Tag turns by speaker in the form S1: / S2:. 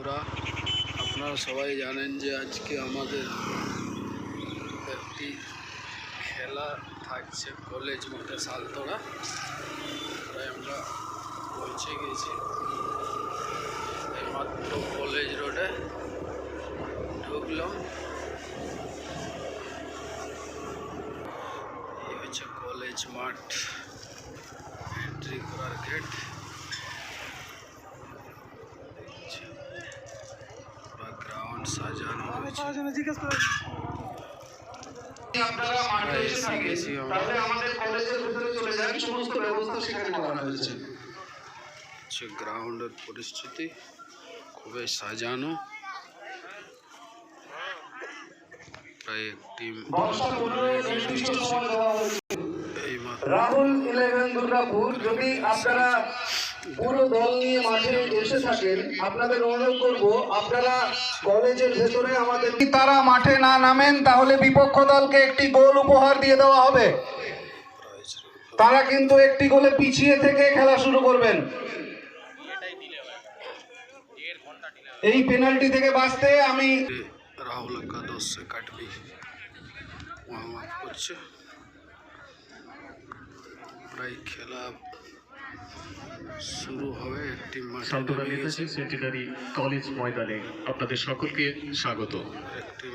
S1: বন্ধুরা, আপনারা সবাই জানেন যে আজকে আমাদের একটি খেলা থাকছে কলেজ মাঠে সালতোড়া। তাই আমরা পৌঁছে গেছি। এইমাত্র কলেজ রোডে ঢুকলাম। এই হচ্ছে কলেজ মাঠ এন্ট্রি করার গেট পুরো গ্রাউন্ড সাজানো হয়েছে
S2: আপনারা মাঠে
S1: প্রায়
S2: এসে
S1: এসে
S2: থাকেন,
S1: গেছি আমরা।
S2: তাহলে আমাদের কলেজের ভিতরে চলে যান সমস্ত ব্যবস্থা সেখানে করা হয়েছে।
S1: হচ্ছে গ্রাউন্ডের পরিস্থিতি খুবই সাজানো। প্রায় একটি এই মাত্র
S2: রাহুল ইলেভেন দুর্গাপুর যদি আপনারা পুরো দল নিয়ে মাঠে এসে থাকেন আপনাদের অনুরোধ করব আপনারা কলেজের ভেতরে আমাদের যদি তারা মাঠে না নামেন তাহলে বিপক্ষ দলকে একটি গোল উপহার দিয়ে দেওয়া হবে। তারা কিন্তু একটি গোলে পিছিয়ে থেকে খেলা শুরু করবেন। এই পেনাল্টি থেকে বাঁচতে আমি
S1: রাহুল প্রায় খেলা শুরু হবে একটি
S3: সান্তনা নেতাজি সেন্টিনারি কলেজ ময়দানে। আপনাদের সকলকে স্বাগত।
S1: একটি